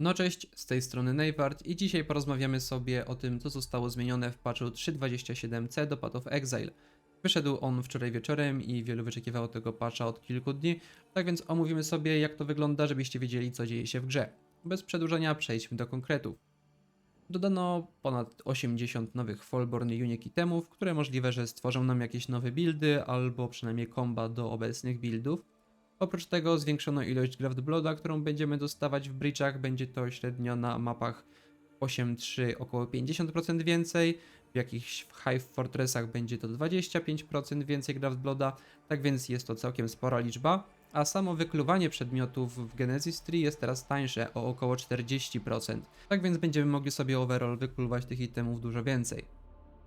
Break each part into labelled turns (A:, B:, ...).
A: No cześć, z tej strony Neyward i dzisiaj porozmawiamy sobie o tym, co zostało zmienione w patchu 3.27c do Path of Exile. Wyszedł on wczoraj wieczorem i wielu wyczekiwało tego patcha od kilku dni, tak więc omówimy sobie jak to wygląda, żebyście wiedzieli co dzieje się w grze. Bez przedłużania przejdźmy do konkretów. Dodano ponad 80 nowych Fallborn Unique itemów, które możliwe, że stworzą nam jakieś nowe buildy albo przynajmniej komba do obecnych buildów. Oprócz tego zwiększono ilość Graft Blooda, którą będziemy dostawać w breachach. Będzie to średnio na mapach 8.3 około 50% więcej. W jakichś Hive Fortressach będzie to 25% więcej Graft Blooda, tak więc jest to całkiem spora liczba. A samo wykluwanie przedmiotów w Genesis Tree jest teraz tańsze o około 40%. Tak więc będziemy mogli sobie overall wykluwać tych itemów dużo więcej.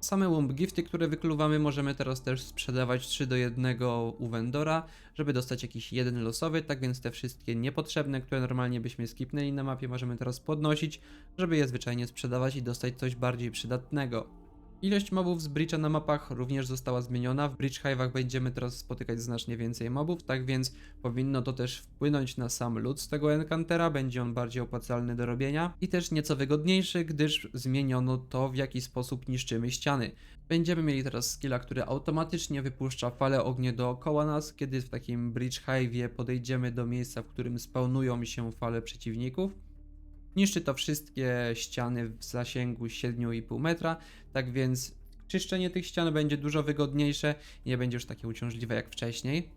A: Same Womb Gifty, które wykluwamy, możemy teraz też sprzedawać 3 do 1 u vendora, żeby dostać jakiś jeden losowy, tak więc te wszystkie niepotrzebne, które normalnie byśmy skipnęli na mapie, możemy teraz podnosić, żeby je zwyczajnie sprzedawać i dostać coś bardziej przydatnego. Ilość mobów z Breacha na mapach również została zmieniona. W Breach Hive'ach będziemy teraz spotykać znacznie więcej mobów, tak więc powinno to też wpłynąć na sam lód z tego Encantera. Będzie on bardziej opłacalny do robienia i też nieco wygodniejszy, gdyż zmieniono to w jaki sposób niszczymy ściany. Będziemy mieli teraz skilla, który automatycznie wypuszcza fale ognia dookoła nas, kiedy w takim Breach Hive'ie podejdziemy do miejsca, w którym spawnują się fale przeciwników. Niszczy to wszystkie ściany w zasięgu 7,5 metra, tak więc czyszczenie tych ścian będzie dużo wygodniejsze nie będzie już takie uciążliwe jak wcześniej.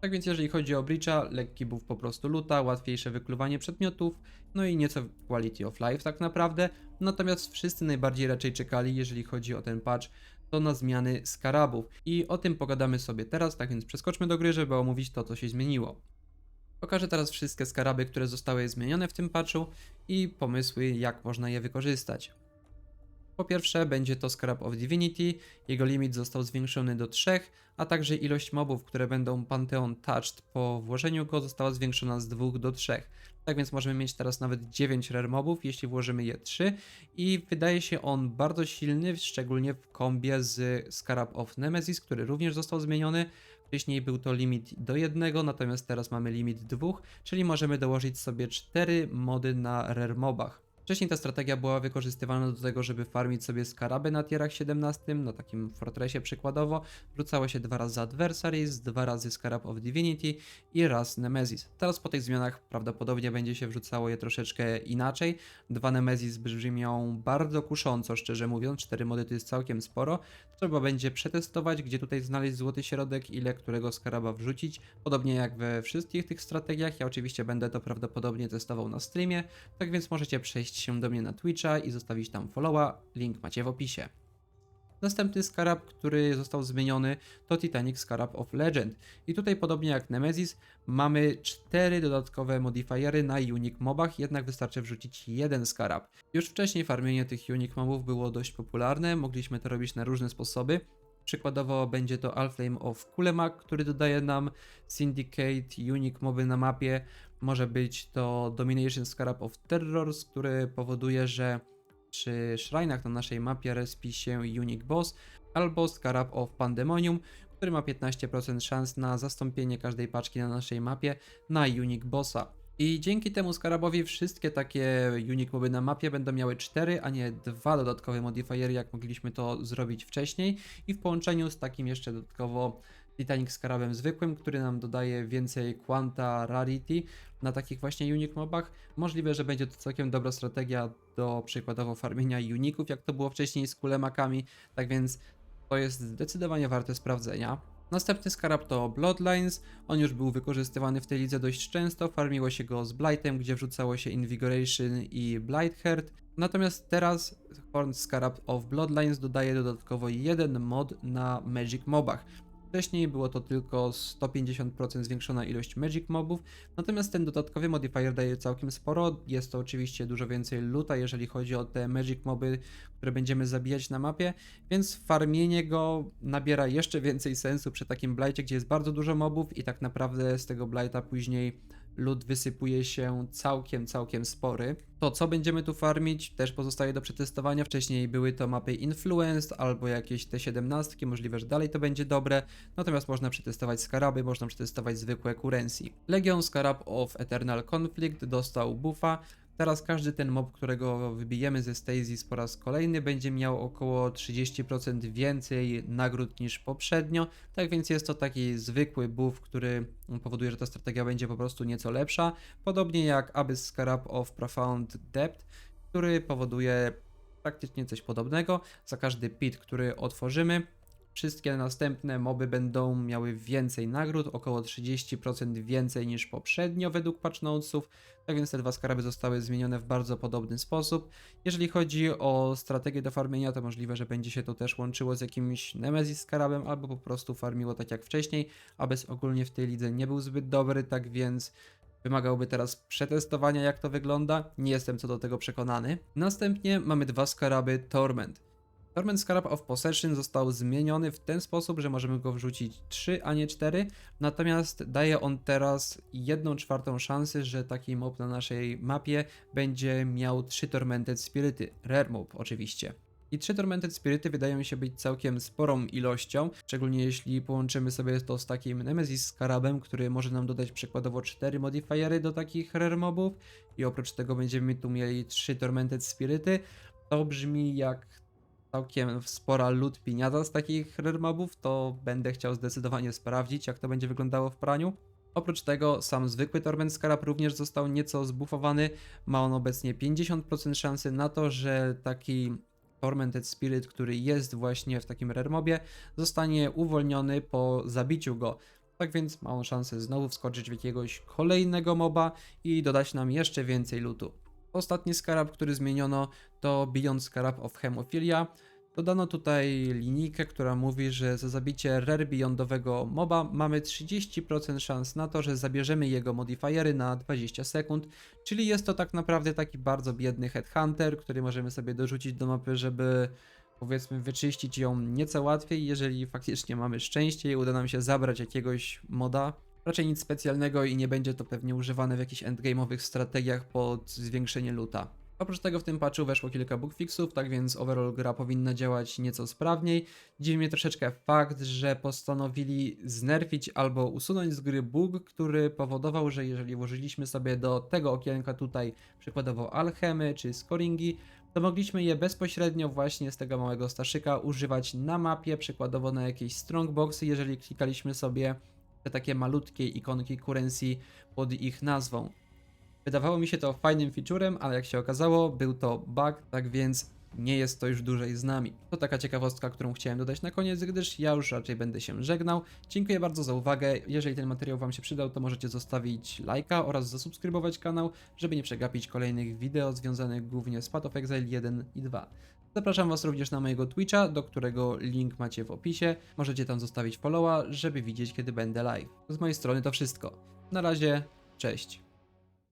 A: Tak więc jeżeli chodzi o Breacha, lekki buff po prostu luta, łatwiejsze wykluwanie przedmiotów, no i nieco quality of life tak naprawdę. Natomiast wszyscy najbardziej raczej czekali, jeżeli chodzi o ten patch, to na zmiany skarabów. I o tym pogadamy sobie teraz, tak więc przeskoczmy do gry, żeby omówić to, co się zmieniło. Pokażę teraz wszystkie skaraby, które zostały zmienione w tym patchu i pomysły, jak można je wykorzystać. Po pierwsze, będzie to Scarab of Divinity, jego limit został zwiększony do 3, a także ilość mobów, które będą Pantheon Touched po włożeniu go została zwiększona z 2 do 3. Tak więc możemy mieć teraz nawet 9 rare mobów, jeśli włożymy je 3 i wydaje się on bardzo silny, szczególnie w kombie z Scarab of Nemesis, który również został zmieniony. Wcześniej był to limit do jednego, natomiast teraz mamy limit dwóch, czyli możemy dołożyć sobie 4 mody na rare mobach. Wcześniej ta strategia była wykorzystywana do tego, żeby farmić sobie skaraby na tierach 17, na takim fortresie przykładowo. Wrzucało się dwa razy Adversaries, dwa razy Scarab of Divinity i raz Nemesis. Teraz po tych zmianach prawdopodobnie będzie się wrzucało je troszeczkę inaczej. Dwa Nemesis brzmią bardzo kusząco, szczerze mówiąc, cztery mody to jest całkiem sporo. Trzeba będzie przetestować, gdzie tutaj znaleźć złoty środek, ile którego skaraba wrzucić. Podobnie jak we wszystkich tych strategiach, ja oczywiście będę to prawdopodobnie testował na streamie, tak więc możecie przejść się do mnie na Twitcha i zostawić tam followa, link macie w opisie. Następny skarab, który został zmieniony, to Titanic Scarab of Legend. I tutaj, podobnie jak Nemesis, mamy cztery dodatkowe modifiery na unique mobach, jednak wystarczy wrzucić jeden skarab. Już wcześniej farmienie tych unique mobów było dość popularne, mogliśmy to robić na różne sposoby. Przykładowo będzie to Alflame of Kulemak, który dodaje nam Syndicate, Unique moby na mapie. Może być to Domination Scarab of Terrors, który powoduje, że przy shrine'ach na naszej mapie respi się Unique Boss, albo Scarab of Pandemonium, który ma 15% szans na zastąpienie każdej paczki na naszej mapie na Unique Bossa. I dzięki temu skarabowi wszystkie takie unique moby na mapie będą miały 4, a nie dwa dodatkowe modifiery, jak mogliśmy to zrobić wcześniej. I w połączeniu z takim jeszcze dodatkowo Titanic Scarabem zwykłym, który nam dodaje więcej quanta rarity na takich właśnie unique mobach. Możliwe, że będzie to całkiem dobra strategia do przykładowo farmienia uników, jak to było wcześniej z kulemakami. Tak więc to jest zdecydowanie warte sprawdzenia. Następny skarab to Bloodlines. On już był wykorzystywany w tej lidze dość często. Farmiło się go z Blightem, gdzie wrzucało się Invigoration i Blightheart. Natomiast teraz Horn Scarab of Bloodlines dodaje dodatkowo jeden mod na Magic Mobach. Wcześniej było to tylko 150% zwiększona ilość Magic Mobów, natomiast ten dodatkowy modifier daje całkiem sporo. Jest to oczywiście dużo więcej luta, jeżeli chodzi o te Magic Moby, które będziemy zabijać na mapie, więc farmienie go nabiera jeszcze więcej sensu przy takim blightie, gdzie jest bardzo dużo mobów i tak naprawdę z tego blighta później lód wysypuje się całkiem, całkiem spory. To, co będziemy tu farmić, też pozostaje do przetestowania. Wcześniej były to mapy Influenced albo jakieś te 17, możliwe, że dalej to będzie dobre. Natomiast można przetestować skaraby, można przetestować zwykłe currency. Legion Scarab of Eternal Conflict dostał buffa, Teraz każdy ten mob, którego wybijemy ze Stasis po raz kolejny, będzie miał około 30% więcej nagród niż poprzednio. Tak więc jest to taki zwykły buff, który powoduje, że ta strategia będzie po prostu nieco lepsza. Podobnie jak Abyss Scarab of Profound Depth, który powoduje praktycznie coś podobnego. Za każdy pit, który otworzymy, wszystkie następne moby będą miały więcej nagród, około 30% więcej niż poprzednio według patch. Tak więc te dwa skaraby zostały zmienione w bardzo podobny sposób. Jeżeli chodzi o strategię do farmienia, to możliwe, że będzie się to też łączyło z jakimś Nemesis skarabem, albo po prostu farmiło tak jak wcześniej. Abyss ogólnie w tej lidze nie był zbyt dobry, tak więc Wymagałby teraz przetestowania, jak to wygląda. Nie jestem co do tego przekonany. Następnie mamy dwa skaraby Torment. Torment Scarab of Possession został zmieniony w ten sposób, że możemy go wrzucić 3, a nie 4. Natomiast daje on teraz 1 czwartą szansy, że taki mob na naszej mapie będzie miał 3 Tormented Spirity. Rare mob oczywiście. I 3 Tormented Spirity wydają się być całkiem sporą ilością, szczególnie jeśli połączymy sobie to z takim Nemesis Scarabem, który może nam dodać przykładowo 4 modifiery do takich rare mobów i oprócz tego będziemy tu mieli 3 Tormented Spirity. To brzmi jak całkiem spora loot piniata z takich rare mobów, to będę chciał zdecydowanie sprawdzić, jak to będzie wyglądało w praniu. Oprócz tego sam zwykły Torment Scarab również został nieco zbufowany. Ma on obecnie 50% szansy na to, że taki Tormented Spirit, który jest właśnie w takim rare mobie, zostanie uwolniony po zabiciu go. Tak więc ma on szansę znowu wskoczyć w jakiegoś kolejnego moba i dodać nam jeszcze więcej lootu. Ostatni skarab, który zmieniono, to Beyond Scarab of Hemophilia. Dodano tutaj linijkę, która mówi, że za zabicie rare beyondowego moba mamy 30% szans na to, że zabierzemy jego modifiery na 20 sekund, czyli jest to tak naprawdę taki bardzo biedny headhunter, który możemy sobie dorzucić do mapy, żeby powiedzmy wyczyścić ją nieco łatwiej, jeżeli faktycznie mamy szczęście i uda nam się zabrać jakiegoś moda. Raczej nic specjalnego i nie będzie to pewnie używane w jakichś endgame'owych strategiach pod zwiększenie luta. Oprócz tego w tym patchu weszło kilka bugfixów, tak więc overall gra powinna działać nieco sprawniej. Dziwi mnie troszeczkę fakt, że postanowili znerfić albo usunąć z gry bug, który powodował, że jeżeli włożyliśmy sobie do tego okienka tutaj przykładowo alchemy czy scoringi, to mogliśmy je bezpośrednio właśnie z tego małego staszyka używać na mapie, przykładowo na jakieś strongboxy, jeżeli klikaliśmy sobie te takie malutkie ikonki currency pod ich nazwą. Wydawało mi się to fajnym featurem, ale jak się okazało, był to bug, tak więc nie jest to już dłużej z nami. To taka ciekawostka, którą chciałem dodać na koniec, gdyż ja już raczej będę się żegnał. Dziękuję bardzo za uwagę. Jeżeli ten materiał Wam się przydał, to możecie zostawić lajka oraz zasubskrybować kanał, żeby nie przegapić kolejnych wideo związanych głównie z Path of Exile 1 i 2. Zapraszam Was również na mojego Twitcha, do którego link macie w opisie. Możecie tam zostawić followa, żeby widzieć kiedy będę live. Z mojej strony to wszystko. Na razie, cześć.